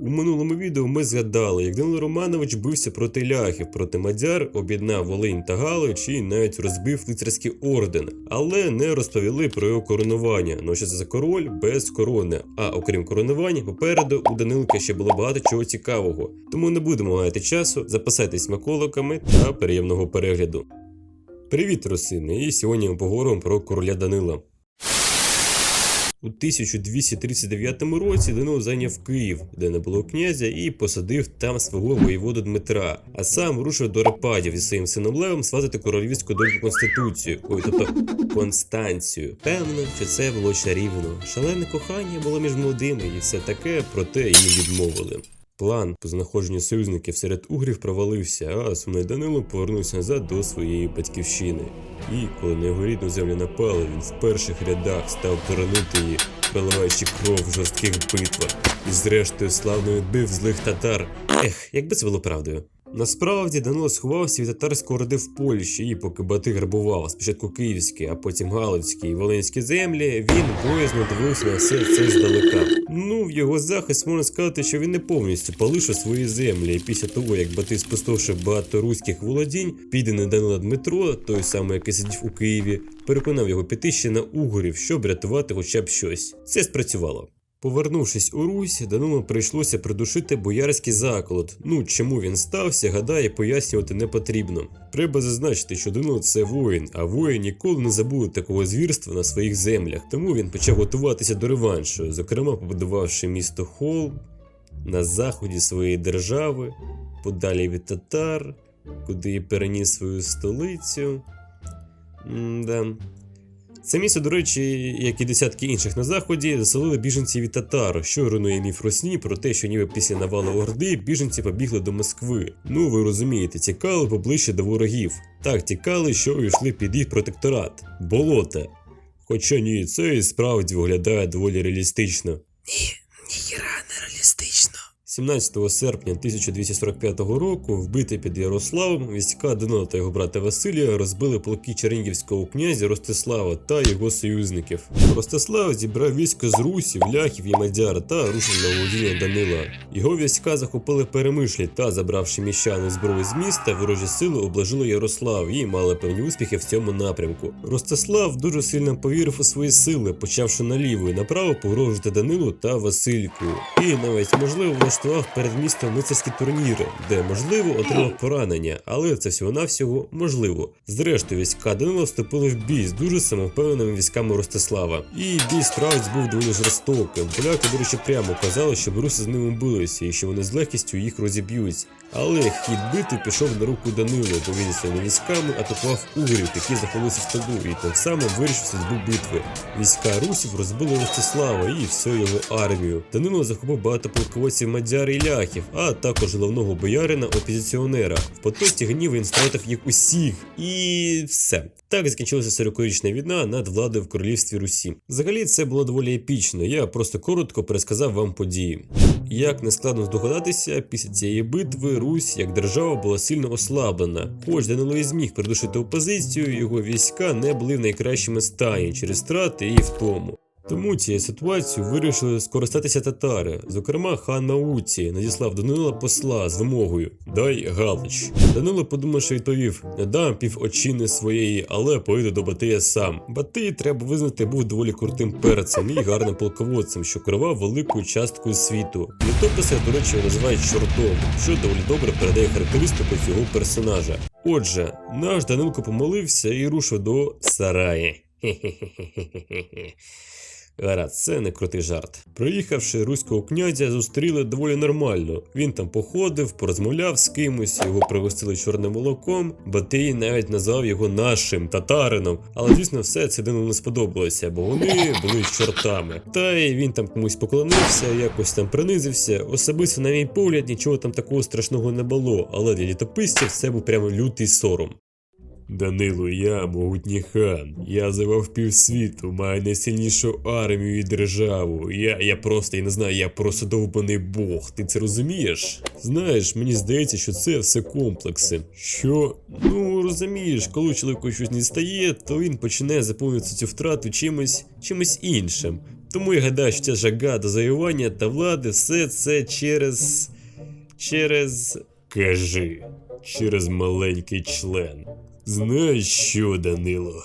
У минулому відео ми згадали, як Данило Романович бився проти ляхів, проти мадяр, об'єднав Волинь та Галич і навіть розбив лицарський орден, але не розповіли про його коронування. Ну що це за король без корони. А окрім коронування, попереду у Данилка ще було багато чого цікавого. Тому не будемо гаяти часу, запасайтесь смаколиками та приємного перегляду. Привіт, росини! І сьогодні ми поговоримо про короля Данила. У 1239 році Данило зайняв Київ, де не було князя, і посадив там свого воєводу Дмитра, а сам рушив до Репадів зі своїм сином Левом сватати королівську дольку конституцію, ой, тобто Констанцію. Певно, що це було чарівно. Шалене кохання було між молодими і все таке, проте їм відмовили. План по знаходженню союзників серед угрів провалився, а сумний Данило повернувся назад до своєї батьківщини. І коли на його рідну землю напали, він в перших рядах став боронити її, проливаючи кров в жорстких битвах, і зрештою славно відбив злих татар. Ех, якби це було правдою. Насправді Данило сховався від татарської орди в Польщі, і поки Бати грабував спочатку київські, а потім галицькі і волинські землі, він боязно дивився на все це здалека. Ну, в його захист можна сказати, що він не повністю полишив свої землі. І після того, як Бати спустошив багато руських володінь, підений Данила Дмитро, той самий, який сидів у Києві, переконав його піти ще на угорів, щоб рятувати хоча б щось. Це спрацювало. Повернувшись у Русь, Данилу прийшлося придушити боярський заколот. Ну чому він стався, гадає, пояснювати не потрібно. Треба зазначити, що Данило це воїн, а воїн ніколи не забуде такого звірства на своїх землях. Тому він почав готуватися до реваншу, зокрема побудувавши місто Холм на заході своєї держави, подалі від татар, куди переніс свою столицю. М-да. Це місто, до речі, як і десятки інших на заході, заселили біженці від татар, що руйнує міф Русні про те, що ніби після навалу Орди біженці побігли до Москви. Ну ви розумієте, тікали поближче до ворогів. Так тікали, що увійшли під їх протекторат болота. Хоча ні, це і справді виглядає доволі реалістично. Ні, Ніхіра не реалістично. 17 серпня 1245 року, вбитий під Ярославом, війська Данила та його брата Василія розбили полки чернігівського князя Ростислава та його союзників. Ростислав зібрав військо з русів, ляхів і мадяр та рушив на володіння Данила. Його війська захопили перемишлі та, забравши міщани зброї з міста, ворожі сили обложили Ярослав і мали певні успіхи в цьому напрямку. Ростислав дуже сильно повірив у свої сили, почавши наліво і направо погрожувати Данилу та Васильку. І навіть можливо влаштував перед містом лицарські турніри, де можливо отримав поранення, але це всього-навсього можливо. Зрештою, війська Данила вступили в бій з дуже самовпевненими військами Ростислава. І бій справді був доволі жорстоким. Поляки, до речі, прямо казали, щоб руси з ними билися і що вони з легкістю їх розіб'ють. Але хід бити пішов на руку Данилу, бо він своїми військами атакував угрів, які захопилися в тилу, і тим самим вирішив судьбу битви. Війська русів розбили Ростислава і всю його армію. Данило захопив багато полководців мадяр і ляхів, а також головного боярина опозиціонера. В потоці гнів він стратив їх усіх, і все. Так закінчилася сорокорічна війна над владою в королівстві Русі. Взагалі це було доволі епічно. Я просто коротко пересказав вам події. Як не складно здогадатися, після цієї битви Русь як держава була сильно ослаблена. Хоч Данило і зміг придушити опозицію, його війська не були в найкращому стані через страти і втому. Тому цією ситуацією вирішили скористатися татари. Зокрема, хан Науці надіслав Данила посла з вимогою Дай Галич. Данило подумав, що відповів: не дам пів очини своєї, але поїду до Батия сам. Батий, треба визнати, був доволі крутим перцем і гарним полководцем, що керував великою часткою світу. Літописи, до речі, називають чортом, що доволі добре передає характеристику цього персонажа. Отже, наш Данилко помолився і рушив до Сараї. Хе-хе-хе-хе-хе. Гаразд, це не крутий жарт. Приїхавши руського князя, зустріли доволі нормально. Він там походив, порозмовляв з кимось, його пригостили чорним молоком. Батий навіть назвав його нашим татарином. Але звісно, все це Данилу не сподобалося, бо вони були чортами. Та й він там комусь поклонився, якось там принизився. Особисто, на мій погляд, нічого там такого страшного не було, але для літописців це був прямо лютий сором. Данило, я могутній хан. Я завав півсвіту, маю найсильнішу армію і державу. Я, я просто, я не знаю, я просто довбаний бог. Ти це розумієш? Знаєш, мені здається, що це все комплекси. Що? Ну розумієш, коли чоловіку щось не стає, то він починає заповнювати цю втрату чимось, чимось іншим. Тому я гадаю, що ця жага до завоювання та влади все це через. через. Кажи, через маленький член. Знаєш що, Данило?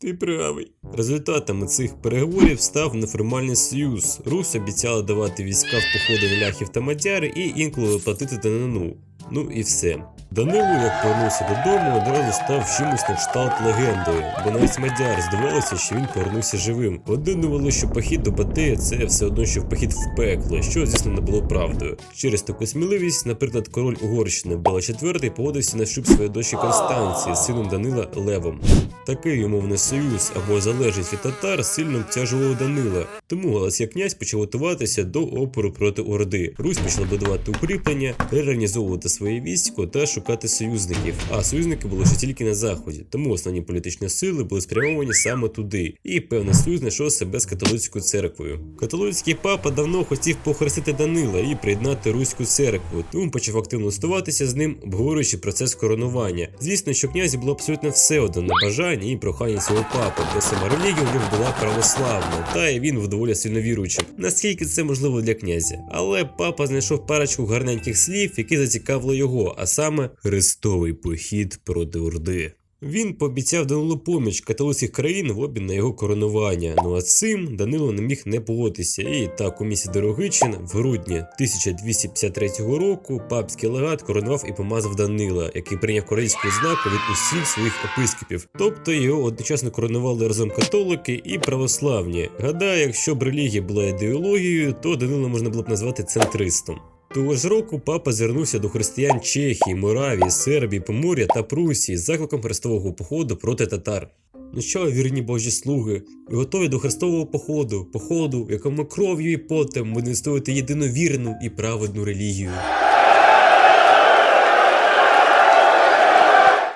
Ти правий. Результатами цих переговорів став неформальний союз. Рус обіцяла давати війська в походи в ляхів та мадяри і інколи платити данину. Ну і все. Данило, як повернувся додому, одразу став чимось на кшталт легендою, бо навіть мадяр здавалося, що він повернувся живим. Один що похід до Батея це все одно, що похід в пекло, що, звісно, не було правдою. Через таку сміливість, наприклад, король Угорщини Бела IV погодився на шлюб своєї дочі Констанції з сином Данила Левом. Такий умовний союз або залежність від татар сильно обтяжував Данила. Тому Галасія князь почав готуватися до опору проти Орди. Русь почала будувати укріплення, реорганізовувати своє військо та шукати союзників. А союзники були ще тільки на заході, тому основні політичні сили були спрямовані саме туди. І певний союз знайшов себе з католицькою церквою. Католицький папа давно хотів похрестити Данила і приєднати руську церкву, тому почав активно листуватися з ним, обговорюючи процес коронування. Звісно, що князі було абсолютно все одно на бажання і прохання цього папи, бо сама релігія в нього була православна, та й він доволі сильно віруючим. Наскільки це можливо для князя? Але папа знайшов парочку гарненьких слів, які зацікавили його, а саме хрестовий похід проти Орди. Він пообіцяв Данилу поміч католицьких країн в обмін на його коронування. Ну а цим Данило не міг не погодитися. І так у місті Дорогичин в грудні 1253 року папський легат коронував і помазав Данила, який прийняв королівську знаку від усіх своїх епископів. Тобто його одночасно коронували разом католики і православні. Гадаю, якщо б релігія була ідеологією, то Данила можна було б назвати центристом. Того ж року папа звернувся до християн Чехії, Моравії, Сербії, Помор'я та Прусії з закликом хрестового походу проти татар. Ну що, вірні Божі слуги, ви готові до хрестового походу, походу, в якому кров'ю і потом буде відстоювати єдину вірну і праведну релігію.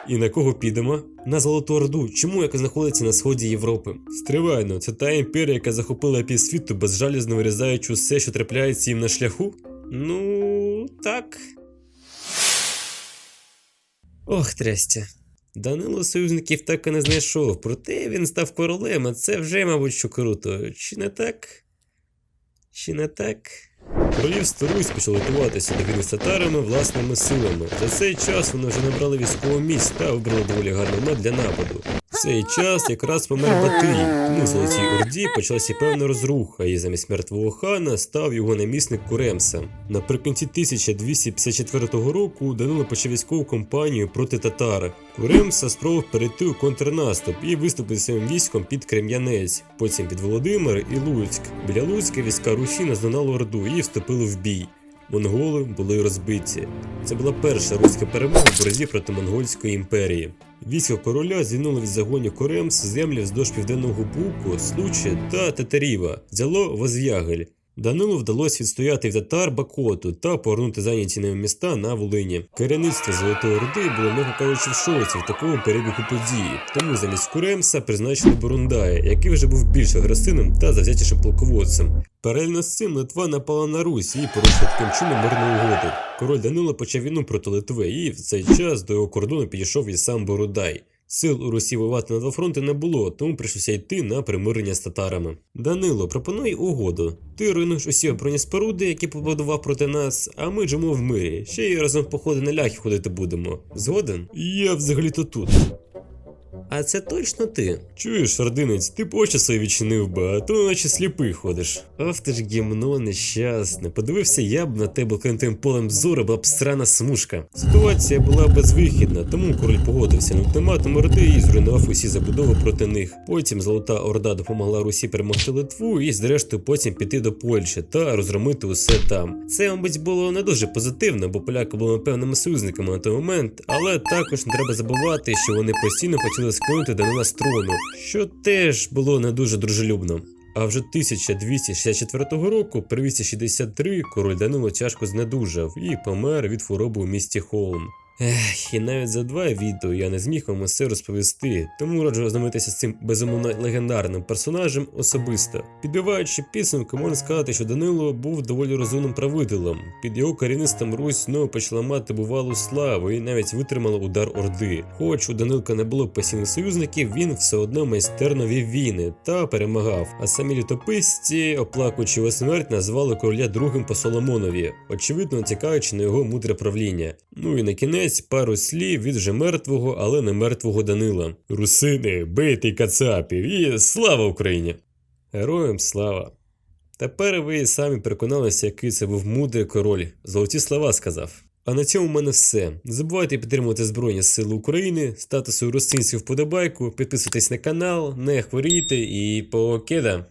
І на кого підемо? На Золоту Орду, чому яка знаходиться на сході Європи? Стривайно, це та імперія, яка захопила півсвіту, безжалізно вирізаючи усе, що трапляється їм на шляху? Ну, так. Ох, трястя. Данило союзників так і не знайшов, проте він став королем, а це вже, мабуть, що круто. Чи не так? Чи не так? Королівство Русь почало готуватися до війни з татарами власними силами. За цей час вони вже набрали військове місць та вибрали доволі гарний момент для нападу. Цей час якраз помер Батий, тому в Золотій Орді почалася певна розруха, і замість мертвого хана став його намісник Куремса. Наприкінці 1254 року Данило почав військову кампанію проти татар. Куремса спробував перейти у контрнаступ і виступити своїм військом під Крем'янець, потім під Володимир і Луцьк. Біля Луцька війська Русі наздогнали Орду і вступили в бій. Монголи були розбиті. Це була перша руська перемога в боротьбі проти монгольської імперії. Військо короля звільнило від загонів Коремс землі вздовж південного Буку, Случі та Татаріва, взяло Возвягель. Данилу вдалося відстояти від татар Бакоту та повернути зайняті ними міста на Волині. Керівництво Золотої Орди було м'яко кажучи в шоці в такому перебігу події, тому замість Куремса призначили Бурундая, який вже був більш агресивним та завзятішим полководцем. Паралельно з цим Литва напала на Русь і порушила таким чином мирну угоду. Король Данило почав війну проти Литви, і в цей час до його кордону підійшов і сам Борудай. Сил у Русі воювати на два фронти не було, тому прийшлося йти на примирення з татарами. Данило, пропонуй угоду. Ти руйнуєш усі оброні споруди, які побудував проти нас, а ми живемо в мирі. Ще й разом в походи на ляхи ходити будемо. Згоден? Я взагалі-то тут. А це точно ти? Чуєш, сардинець, ти свої відчинив би, а то наче сліпий ходиш. Ах ти ж гімно нещасне. Подивився я б на тебе тим полем зору, була б срана смужка. Ситуація була безвихідна, тому король погодився на ультиматум Орди і зруйнував усі забудови проти них. Потім Золота Орда допомогла Русі перемогти Литву і, зрештою, потім піти до Польщі та розгромити усе там. Це, мабуть, було не дуже позитивно, бо поляки були певними союзниками на той момент, але також не треба забувати, що вони постійно хотіли склонити Данила з трону, що теж було не дуже дружелюбно. А вже 1264 року, при 263 король Данило тяжко знедужав і помер від хвороби у місті Холм. Ех, і навіть за два відео я не зміг вам усе розповісти, тому раджу ознайомитися з цим безумовно легендарним персонажем особисто. Підбиваючи підсумки, можна сказати, що Данило був доволі розумним правителем. Під його керівництвом Русь знову почала мати бувалу славу і навіть витримала удар Орди. Хоч у Данилка не було постійних союзників, він все одно майстерно вів війни та перемагав. А самі літописці, оплакуючи його смерть, назвали короля другим по Соломонові, очевидно натякаючи на його мудре правління. Ну і на кінець пару слів від вже мертвого, але не мертвого Данила. Русини, бийте кацапів і слава Україні! Героям слава! Тепер ви самі переконалися, який це був мудрий король. Золоті слова сказав. А на цьому в мене все. Не забувайте підтримувати Збройні Сили України, свою ростинську вподобайку, підписуйтесь на канал, не хворійте і покеда!